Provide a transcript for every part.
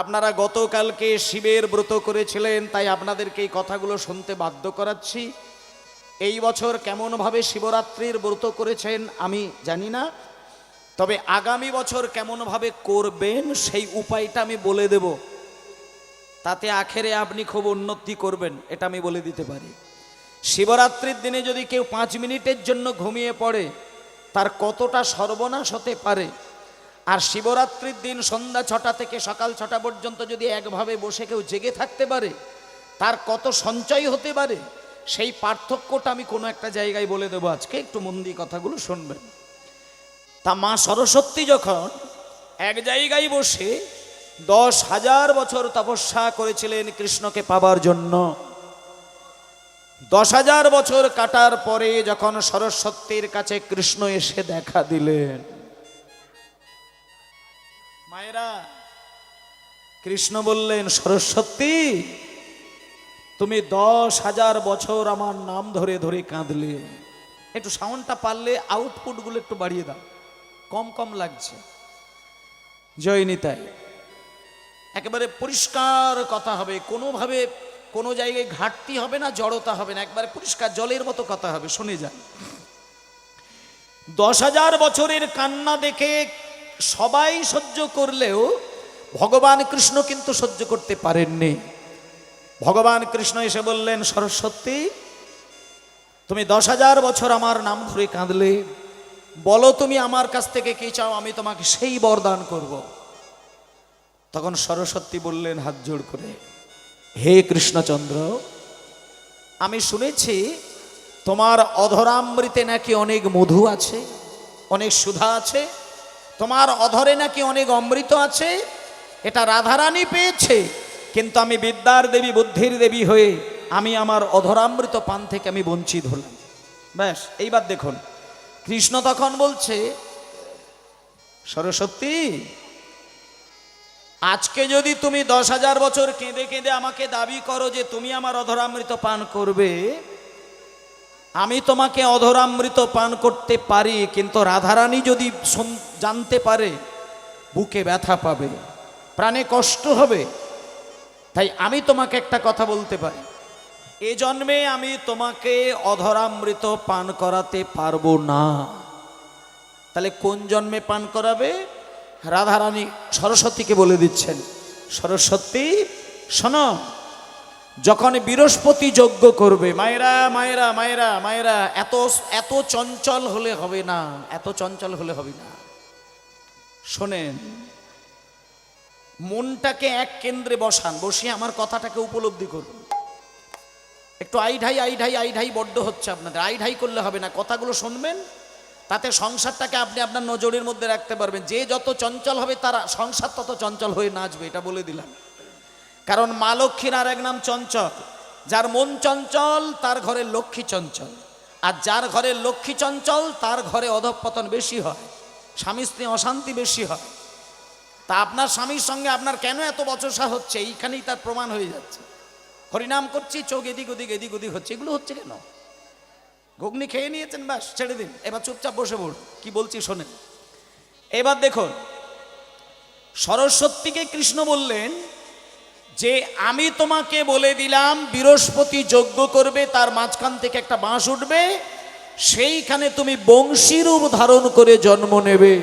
আপনারা গতকালকে শিবের ব্রত করেছিলেন, তাই আপনাদেরকে এই কথাগুলো শুনতে বাধ্য করাচ্ছি। এই বছর কেমনভাবে শিবরাত্রির ব্রত করেছেন আমি জানি না, তবে আগামী বছর কেমনভাবে করবেন সেই উপায়টা আমি বলে দেব। তাতে আখেরে আপনি খুব উন্নতি করবেন, এটা আমি বলে দিতে পারি। শিবরাত্রির দিনে যদি কেউ পাঁচ মিনিটের জন্য ঘুমিয়ে পড়ে, তার কতটা সর্বনাশ হতে পারে? আর শিবরাত্রির দিন সন্ধ্যা ছটা থেকে সকাল ছটা পর্যন্ত যদি একভাবে বসে কেউ জেগে থাকতে পারে, তার কত সঞ্চয় হতে পারে, সেই পার্থক্যটা আমি কোনো একটা জায়গায় বলে দেবো আজকে, একটু মন দিয়ে কথাগুলো শুনবেন। তা মা সরস্বতী যখন এক জায়গায় বসে দশ হাজার বছর তপস্যা করেছিলেন কৃষ্ণকে পাবার জন্য, দশ হাজার বছর কাটার পরে যখন সরস্বতীর কাছে কৃষ্ণ এসে দেখা দিলেন মায়েরা, কৃষ্ণ বললেন, সরস্বতী, তুমি দশ হাজার বছর আমার নাম ধরে ধরে কাঁদলে। একটু সাউন্ডটা পারলে আউটপুটগুলো একটু বাড়িয়ে দাও। কম কম লাগছে। জয় নিতাই একেবারে পরিষ্কার কথা হবে। কোনোভাবে কোনো জায়গায় ঘাটতি হবে না, জড়তা হবে না। একবারে পরিষ্কার জলের মতো কথা হবে, শুনে যান। দশ হাজার বছরের কান্না দেখে সবাই সহ্য করলেও ভগবান কৃষ্ণ কিন্তু সহ্য করতে পারেননি। ভগবান কৃষ্ণ এসে বললেন, সরস্বতী, তুমি দশ হাজার বছর আমার নাম ধরে কাঁদলে। বলো তুমি আমার কাছ থেকে কি চাও, আমি তোমাকে সেই বরদান করব। তখন সরস্বতী বললেন, হাত জোড় করে, হে কৃষ্ণচন্দ্র, আমি শুনেছি তোমার অধরামৃতে নাকি অনেক মধু আছে, অনেক সুধা আছে তোমার অধরে নাকি অনেক অমৃত আছে? এটা রাধারানী পেয়েছে। কিন্তু আমি বিদ্যার দেবী, বুদ্ধির দেবী হয়ে আমি আমার অধরামৃত পান থেকে আমি বঞ্চিত হলাম। ব্যাস, এইবার দেখুন। কৃষ্ণ তখন বলছে, সরস্বতী, আজকে যদি তুমি দশ হাজার বছর কেঁদে কেঁদে আমাকে দাবি করো যে তুমি আমার অধরামৃত পান করবে আমি তোমাকে অধরামৃত পান করতে পারি, কিন্তু রাধারানী যদি জানতে পারে, বুকে ব্যথা পাবে, প্রাণে কষ্ট হবে, তাই আমি তোমাকে একটা কথা বলতে পারি। এ জন্মে আমি তোমাকে অধরামৃত পান করাতে পারব না। তাহলে কোন জন্মে পান করাবে? রাধারানী সরস্বতীকে বলে দিচ্ছেন। সরস্বতী, শোনো যখন বৃহস্পতি যজ্ঞ করবে, মায়েরা মায়েরা মায়েরা মায়েরা, এত এত চঞ্চল হলে হবে না, এত চঞ্চল হলে হবে না। শোনেন, মনটাকে এক কেন্দ্রে বসান, বসিয়ে আমার কথাটাকে উপলব্ধি করুন। একটু আইঢাই আইঢাই আইঢাই বড্ড হচ্ছে আপনাদের আইঢাই করলে হবে না, কথাগুলো শুনবেন, তাতে সংসারটাকে আপনি আপনার নজরের মধ্যে রাখতে পারবেন, যে যত চঞ্চল হবে তার সংসার তত চঞ্চল হয়ে নাচবে, এটা বলে দিলাম। কারণ মা লক্ষ্মীর আর এক নাম চঞ্চল। যার মন চঞ্চল, তার ঘরে লক্ষ্মী চঞ্চল। আর যার ঘরে লক্ষ্মী চঞ্চল, তার ঘরে অধঃপতন বেশি হয়। স্বামী স্ত্রী অশান্তি বেশি হয়। তা আপনার স্বামীর সঙ্গে আপনার কেন এত বচসা হচ্ছে? এইখানেই তার প্রমাণ হয়ে যাচ্ছে। হরিনাম করছি, চোখ এদিক ওদিক এদিক ওদিক হচ্ছে। এগুলো হচ্ছে কেন? ঘুগনি খেয়ে নিয়েছেন ব্যাস ছেড়ে দিন। এবার চুপচাপ বসে পড়ুন। কি বলছি শোনেন। এবার দেখুন, সরস্বতীকে কৃষ্ণ বললেন যে আমি তোমাকে বলে দিলাম বৃহস্পতি যজ্ঞ করবে তার মাঝখান থেকে একটা বাঁশ উঠবে সেইখানে তুমি বংশীরূপ ধারণ করে জন্ম নেবে।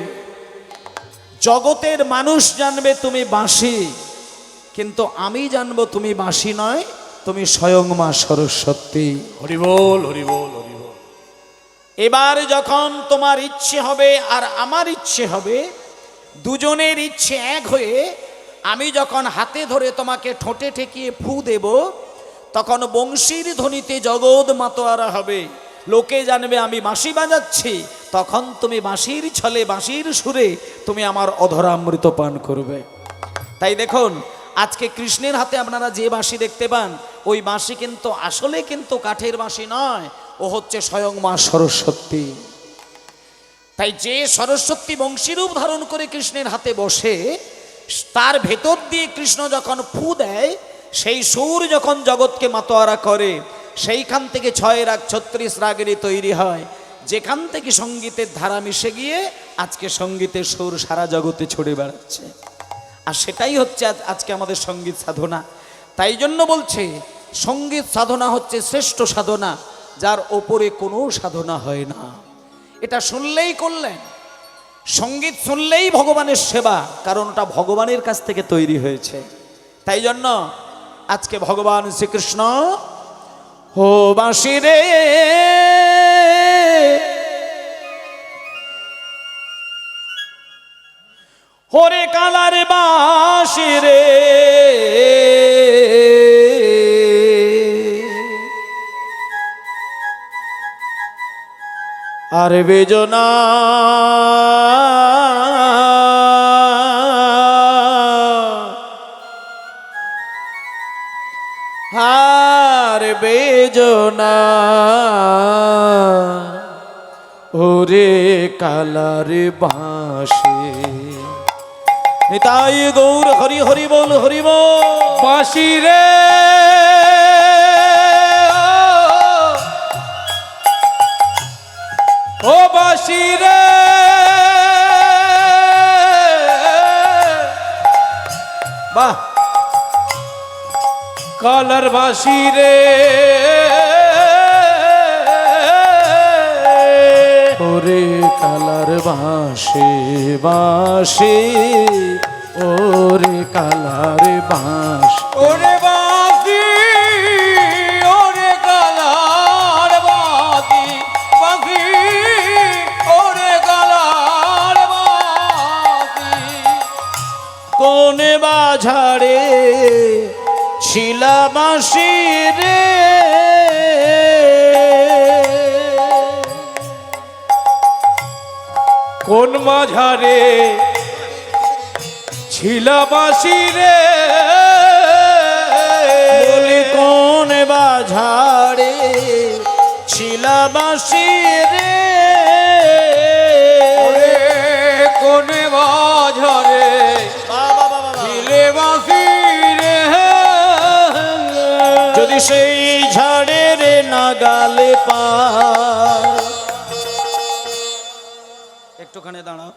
জগতের মানুষ জানবে তুমি বাঁশি কিন্তু আমি জানব তুমি বাঁশি নয় তুমি স্বয়ং মা সরস্বতী। হরিবোল হরিবোল হরিবল এবার যখন তোমার ইচ্ছে হবে আর আমার ইচ্ছে হবে দুজনের ইচ্ছে এক হয়ে আমি যখন হাতে ধরে তোমাকে ঠোঁটে ঠেকিয়ে ফু দেব, তখন বংশীর ধ্বনিতে জগৎ মাতোয়ারা হবে। লোকে জানবে আমি বাঁশি বাজাচ্ছি। তখন তুমি বাঁশির ছলে বাঁশির সুরে তুমি আমার অধরামৃত পান করবে। তাই দেখুন, আজকে কৃষ্ণের হাতে আপনারা যে বাঁশি দেখতে পান, ওই বাঁশি কিন্তু আসলে কিন্তু কাঠের বাঁশি নয়, ও হচ্ছে স্বয়ং মা সরস্বতী। তাই যে সরস্বতী বংশীরূপ ধারণ করে কৃষ্ণের হাতে বসে তার ভেতর দিয়ে কৃষ্ণ যখন ফু দেয়, সেই সুর যখন জগৎকে মাতোয়ারা করে, সেইখান থেকে ছয় রাগ, ছত্রিশ রাগেরই তৈরি হয়। যেখান থেকে সঙ্গীতের ধারা মিশে গিয়ে আজকে সঙ্গীতের সুর সারা জগতে ছড়ে বেড়াচ্ছে। আর সেটাই হচ্ছে আজ- আজকে আমাদের সংগীত সাধনা। তাই জন্য বলছে, সংগীত সাধনা হচ্ছে শ্রেষ্ঠ সাধনা, যার ওপরে কোনো সাধনা হয় না। এটা শুনলেই করলেন সংগীত শুনলেই ভগবানের সেবা কারণ ওটা ভগবানের কাছ থেকে তৈরি হয়েছে। তাই জন্য আজকে ভগবান শ্রীকৃষ্ণ হো বাঁশি রে। হরে কালার বাঁশি রে। আর বেজনা। আর বেজনা। ওরে কালার বাঁশি। নিতাই গৌর হরি হরি বল হরি বল। বাঁশি রে। কালার বাসি রে। ওরে কালার বাঁশি বাঁশি ওরে কালার বাঁশ। ওরে বাঁশি ওরে কালার বাঁশি বাঁশি ওরে কালার বাঁশি। কোন বাঝারে শিলা রে। কোন মাঝারে বাঁশি রে? বলি কোন বাঝারে শিলা রে? কোন মাঝারে সেই ঝাড়ের নাগালে পা একটুখানে দাঁড়াও।